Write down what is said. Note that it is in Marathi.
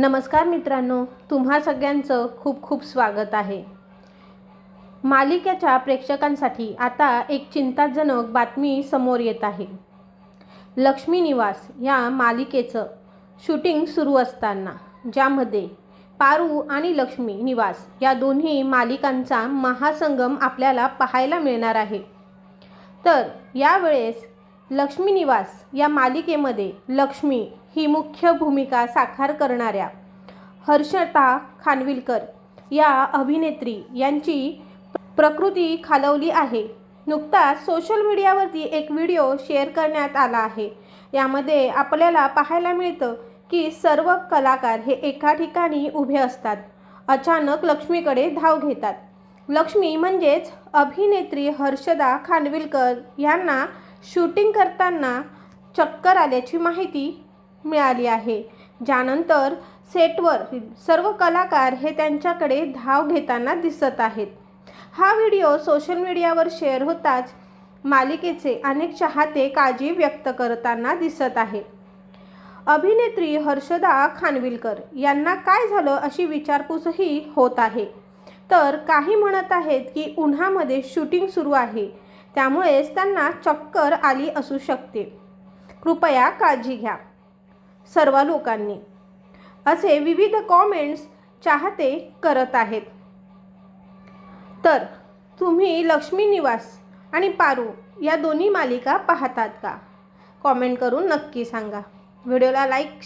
नमस्कार मित्रांनो तुम्हा सगळ्यांचं खूप खूप स्वागत आहे. मालिकेच्या प्रेक्षकांसाठी आता एक चिंताजनक बातमी समोर येत आहे. लक्ष्मी निवास या मालिकेचं शूटिंग सुरू असताना ज्यामध्ये पारू आणि लक्ष्मी निवास या दोन्ही मालिकांचा महासंगम आपल्याला पाहायला मिळणार आहे. तर यावेळेस लक्ष्मी निवास या मालिकेमध्ये लक्ष्मी ही मुख्य भूमिका साकार करणाऱ्या हर्षता खानविलकर या अभिनेत्री यांची प्रकृती खालवली आहे. नुकताच सोशल मीडियावरती एक व्हिडिओ शेअर करण्यात आला आहे. यामध्ये आपल्याला पाहायला मिळतं की सर्व कलाकार हे एका ठिकाणी उभे असतात. अचानक लक्ष्मीकडे धाव घेतात. लक्ष्मी म्हणजेच अभिनेत्री हर्षदा खानविलकर यांना शूटिंग करताना चक्कर आल्याची माहिती मिळाली आहे. ज्यानंतर सेटवर सर्व कलाकार हे त्यांच्याकडे धाव घेताना दिसत आहेत. हा व्हिडिओ सोशल मीडियावर शेअर होताच मालिकेचे अनेक चाहते काळजी व्यक्त करताना दिसत आहे. अभिनेत्री हर्षदा खानविलकर यांना काय झालं अशी विचारपूसही होत आहे. तर काही म्हणत आहेत की उन्हामध्ये शूटिंग सुरू आहे. त्यामुळेच त्यांना चक्कर आली असू शकते. कृपया काळजी घ्या. सर्व लोकांनी. असे विविध कॉमेंट्स चाहते करत आहेत. तर तुम्ही लक्ष्मी निवास आणि पारू या दोन्ही मालिका पाहतात का? कॉमेंट करून नक्की सांगा. व्हिडिओला लाईक